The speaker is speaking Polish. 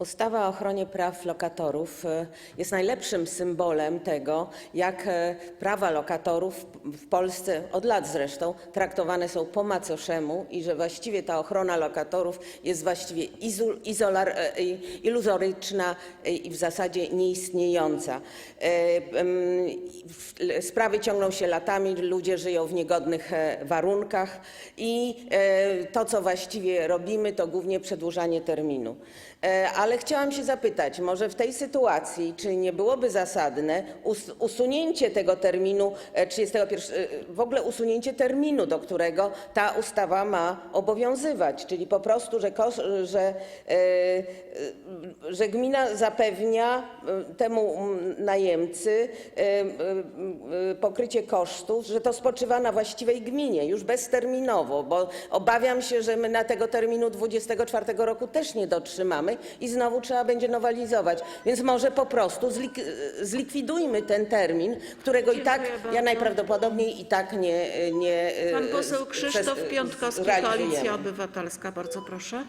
Ustawa o ochronie praw lokatorów e, jest najlepszym symbolem tego, jak e, prawa lokatorów w Polsce, od lat zresztą, traktowane są po macoszemu i że właściwie ta ochrona lokatorów jest właściwie e, iluzoryczna i w zasadzie nieistniejąca. Sprawy ciągną się latami, ludzie żyją w niegodnych warunkach i to, co właściwie robimy, to głównie przedłużanie terminu. E, Ale chciałam się zapytać, może w tej sytuacji, czy nie byłoby zasadne us- usunięcie tego terminu e, 31, e, w ogóle usunięcie terminu, do którego ta ustawa ma obowiązywać, czyli po prostu, że, e, gmina zapewnia temu najemcy pokrycie kosztów, że to spoczywa na właściwej gminie, już bezterminowo, bo obawiam się, że my na tego terminu 24 roku też nie dotrzymamy i znowu trzeba będzie nowelizować. Więc może po prostu zlik- zlikwidujmy ten termin, którego i tak Dziękuję ja bardzo. najprawdopodobniej i tak nie. nie Pan e, poseł z- Krzysztof Piątkowski. Koalicja Obywatelska, bardzo proszę.